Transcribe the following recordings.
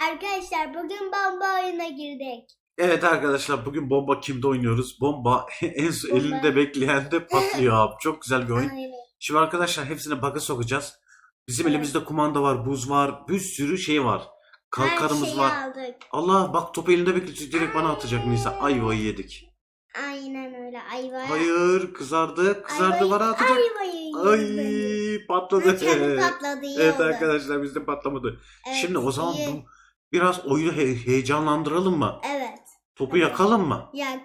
Arkadaşlar bugün bomba oyuna girdik. Evet arkadaşlar bugün bomba kimde oynuyoruz? Bomba en Bomba. elinde bekleyen de patlıyor abi. Çok güzel bir oyun. Aynen. Şimdi arkadaşlar hepsine bug'a sokacağız. Bizim Evet. elimizde kumanda var, buz var, bir sürü şey var. Kalkarımız Her şeyi var. aldık. Allah bak topu elinde bekletiyor direkt bana atacak Nisa. Ayvayı yedik. Aynen öyle. Ayva. Hayır kızardı. Kızardı bana atacak. Ayvayı Ay patladı. Çabuk patladı. iyi Evet oldu. arkadaşlar bizde patlamadı. Evet, Şimdi o zaman iyi. bu biraz oyunu he- heyecanlandıralım mı? Evet. Topu yakalım mı? Yak.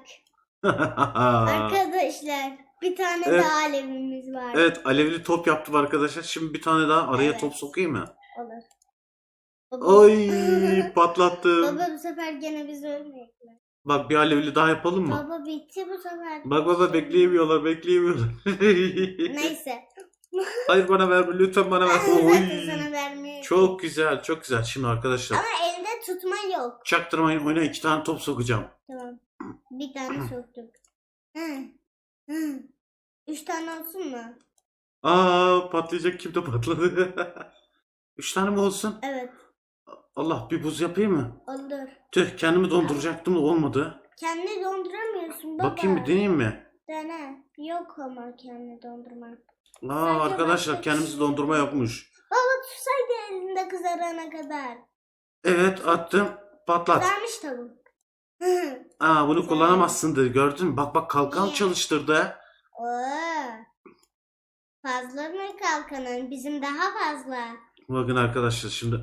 Arkadaşlar bir tane Evet. daha alevimiz var. Evet alevli top yaptım arkadaşlar. Şimdi bir tane daha araya Evet. top sokayım mı? Olur. Baba, Ay patlattım. baba bu sefer gene biz ölmeyecekler. Bak bir alevli daha yapalım mı? Baba bitti bu sefer. Bak baba bekleyemiyorlar bekleyemiyorlar. Neyse. Hayır bana verme lütfen bana ver. Oy. sana. Çok güzel çok güzel. Şimdi arkadaşlar Ama elde tutma yok. çaktırmayın oyuna iki tane top sokacağım. Tamam. Bir tane soktuk. Hı. Hı. Üç tane olsun mu? Aa patlayacak kim de patladı. Üç tane mi olsun? Evet. Allah bir buz yapayım mı? Olur. Tüh kendimi donduracaktım da olmadı. Kendini donduramıyorsun baba. Bakayım bir deneyeyim mi? Dene. Yok ama kendini dondurma. Aa arkadaşlar kendimizi dondurma yapmış. Baba tutsaydı elinde kızarana kadar. Evet attım. Patlat. Kızarmış tavuk. Aa bunu kullanamazsın dedi gördün mü? Bak bak kalkan Niye? çalıştırdı. Oo. Fazla mı kalkanın? Bizim daha fazla. Bakın arkadaşlar şimdi.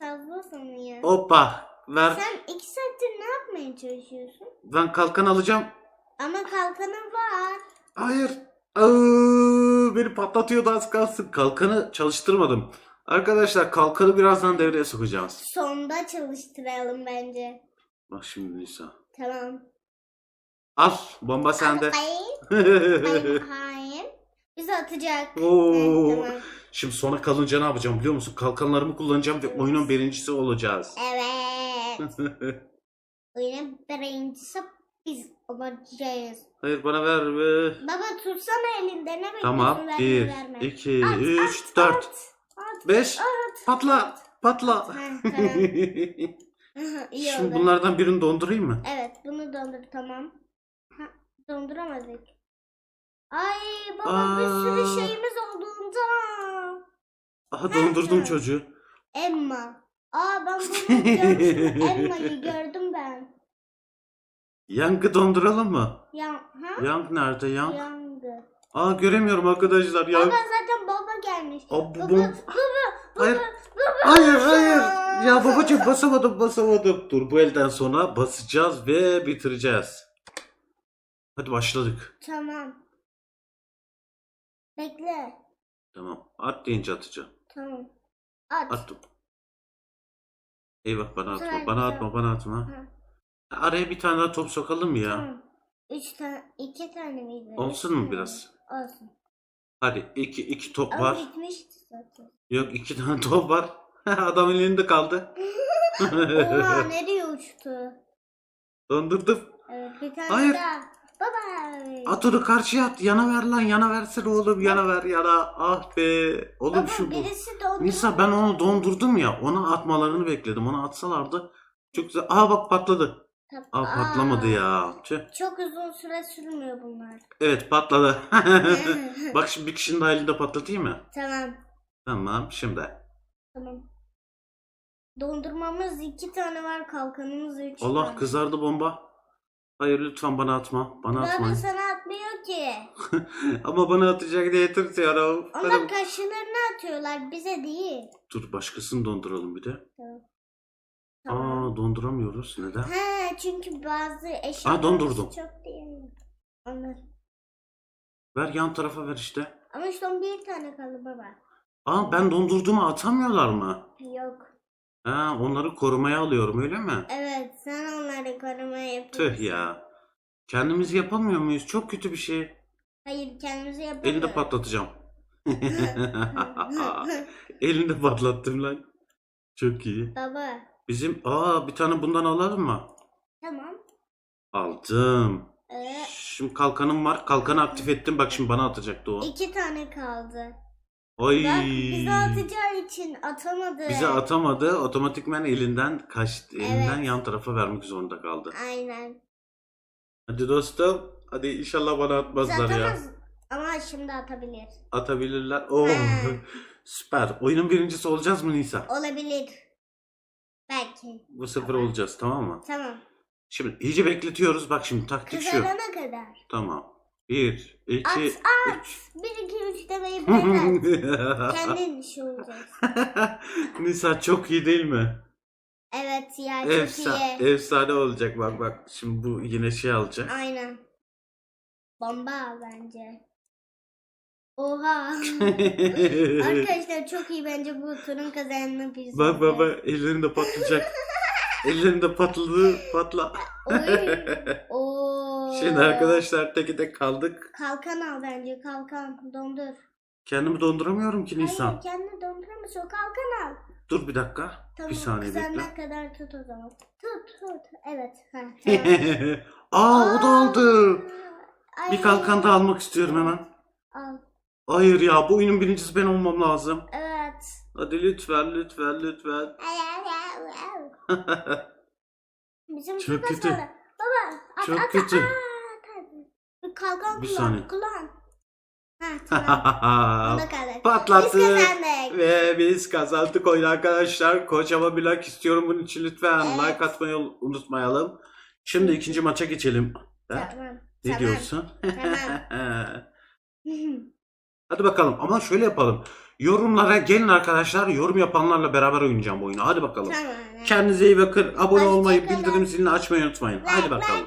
Fazlasın ya. Hoppa ver. Sen iki saattir ne yapmaya çalışıyorsun? Ben kalkan alacağım. Ama kalkanın var. Hayır. Aa, beni patlatıyordu az kalsın. Kalkanı çalıştırmadım. Arkadaşlar kalkanı birazdan devreye sokacağız. Sonda çalıştıralım bence. Bak şimdi Nisa. Tamam. Al bomba sende. Hayır. Hayır. Hayır. Bizi atacak. Oo. Evet, tamam. Şimdi sona kalınca ne yapacağım biliyor musun? Kalkanlarımı kullanacağım ve oyunun birincisi olacağız. Evet. Oyunun birincisi biz olacağız. Hayır bana ver. be. Baba tutsana elinde ne bekliyorsun? Tamam. Verme, 1, verme. 2, At, 3, at, 4, at, at, 5. at. Patla. Patla. İyi Şimdi oldu. bunlardan birini dondurayım mı? Evet bunu dondur tamam. Ha, donduramadık. Ay baba Aa. bir sürü şeyimiz olduğunda. Aha dondurdum çocuğu. Emma. Aa ben bunu görmüştüm. Emma'yı gördüm. Yangı donduralım mı? Ya, ha? Yang nerede yang? Yangı. Aa göremiyorum arkadaşlar yang. Baba zaten baba gelmiş. Aa, bu Baba, bom- baba, Hayır. baba. Hayır hayır. Ya babacığım basamadım basamadım. Dur bu elden sonra basacağız ve bitireceğiz. Hadi başladık. Tamam. Bekle. Tamam. At deyince atacağım. Tamam. At. Attım. Eyvah bana atma. Bana atma bana atma. Ha, Araya bir tane daha top sokalım ya? Üç tane, iki tane miydi? Olsun mu biraz? Olsun. Hadi iki, iki top Ama var. bitmişti zaten. Yok iki tane top var. Adamın elinde kaldı. Oha nereye uçtu? Dondurdum. Evet bir tane Hayır. daha. Baba. At onu karşıya at. Yana ver lan. Yana versene oğlum. Yana ver yana. Ah be. Oğlum Baba şu bu. birisi. Nisa ben onu dondurdum ya. Ona atmalarını bekledim. Onu atsalardı. Çok güzel. Aa bak patladı. Aa patlamadı ya. Tüh. Çok uzun süre sürmüyor bunlar. Evet patladı. bak şimdi bir kişinin daha elinde patlatayım mı? tamam. Tamam şimdi. Tamam. Dondurmamız iki tane var, kalkanımız üç Allah tane. kızardı bomba. Hayır lütfen bana atma. Bana atma. Baba sana atmıyor ki. Ama bana atacak diye tırsıyorum. Onlar Benim- kaşılarını atıyorlar, bize değil. Dur başkasını donduralım bir de. Aa donduramıyoruz. Neden? He çünkü bazı eşyalar dondurdum. çok değil. Onlar. Ver yan tarafa ver işte. Ama son bir tane kaldı baba. Aa ben dondurduğumu atamıyorlar mı? Yok. Ha onları korumaya alıyorum öyle mi? Evet sen onları korumaya yapıyorsun. Tüh ya. Kendimiz yapamıyor muyuz? Çok kötü bir şey. Hayır kendimizi yapamıyoruz. Elinde patlatacağım. Elinde patlattım lan. Çok iyi. Baba. Bizim aa bir tane bundan alalım mı? Tamam. Aldım. Ee, Şimdi kalkanım var. Kalkanı aktif ettim. Bak şimdi bana atacaktı o. iki tane kaldı. Ay. Bak bize atacağı için atamadı. Bize atamadı. Otomatikmen elinden kaçtı. Elinden Evet. yan tarafa vermek zorunda kaldı. Aynen. Hadi dostum. Hadi inşallah bana atmazlar ya. Atamaz. Ama şimdi atabilir. Atabilirler. Oo. He. Süper. Oyunun birincisi olacağız mı Nisa? Olabilir. Belki. Bu sefer olacağız tamam mı? Tamam. Şimdi iyice bekletiyoruz. Bak şimdi taktik şu. Kızarana kadar. Tamam. Bir, iki, At at. üç. 1 2 3 demeyi bırak. Kendin şey olacak. Nisa çok iyi değil mi? Evet ya çok Efsa iyi. efsane olacak bak bak. Şimdi bu yine şey alacak. Aynen. Bomba bence. Oha. Arkadaşlar çok iyi bence bu turun kazananı biz. bak bak bak ellerinde patlayacak. ellerinde patladı patla. Oy. Şimdi arkadaşlar teki tek kaldık. Kalkan al bence kalkan dondur. Kendimi donduramıyorum ki Nisan. Hayır kendini donduramıyorsun kalkan al. Dur bir dakika. Tamam bir saniye bekle. kadar tut o zaman. Tut tut. Evet. Ha, tamam. Aa o da oldu. Ay. Bir kalkan da almak istiyorum hemen. Al. Hayır ya bu oyunun birincisi ben olmam lazım. Evet. Hadi lütfen lütfen lütfen. Bizim Çok kötü. Baba at Çok at kötü. at. Kalkan Bir kullan. saniye. Kullan. Ha tamam. Ona kadar. Patlattı. Biz kazandık. Ve biz kazandık oyunu arkadaşlar. Kocaman bir like istiyorum bunun için lütfen. Evet. Like atmayı unutmayalım. Şimdi ikinci maça geçelim. Ha? Tamam. Ne tamam. diyorsun? Tamam. Hadi bakalım ama şöyle yapalım. Yorumlara gelin arkadaşlar. Yorum yapanlarla beraber oynayacağım bu oyunu. Hadi bakalım. tamam. Kendinize iyi bakın. Abone olmayı, bildirim zilini açmayı unutmayın. Hadi bakalım.